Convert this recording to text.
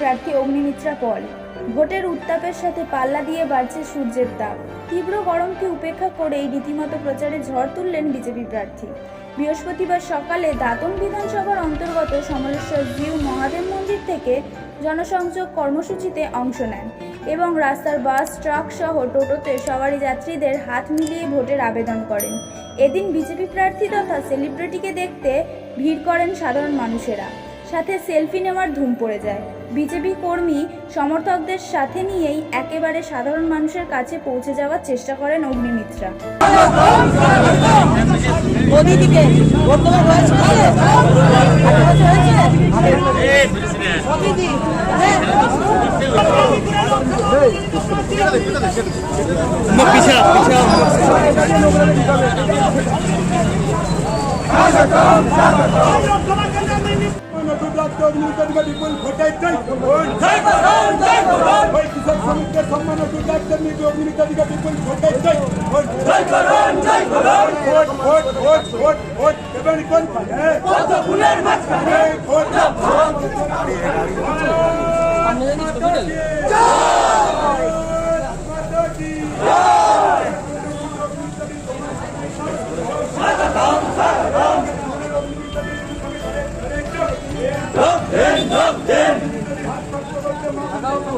প্রার্থী অগ্নিমিত্রা পল। ভোটের উত্তাপের সাথে পাল্লা দিয়ে বাড়ছে সূর্যের তাপ। তীব্র গরমকে উপেক্ষা করেই রীতিমতো প্রচারে ঝড় তুললেন বিজেপি প্রার্থী। বৃহস্পতিবার সকালে দাতন বিধানসভার অন্তর্গত সমলেশ্বর জিউ মহাদেব মন্দির থেকে জনসংযোগ কর্মসূচিতে অংশ নেন এবং রাস্তার বাস, ট্রাক সহ টোটোতে সওয়ারি যাত্রীদের হাত মিলিয়ে ভোটের আবেদন করেন। এদিন বিজেপি প্রার্থী তথা সেলিব্রিটিকে দেখতে ভিড় করেন সাধারণ মানুষেরা। সাথে সেলফি নেওয়ার ধুম পড়ে যায়। বিজেপি কর্মী সমর্থকদের সাথে নিয়েই একেবারে সাধারণ মানুষের কাছে পৌঁছে যাওয়ার চেষ্টা করেন অগ্নিমিত্রা। ভোট দেওয়া হয়েছে আঠারো বছর হয়েছে মোদিজি হ্যাঁ বিপুল ভোটার জয়! ওই কৃষক শ্রমিকদের সম্মান ও দুর্গাক্ষের নীতি অগ্নিমিত্রাধিকার বিপুল ভোটার জয় vote vote vote vote vote দেবেন কোন পায়ে ভোট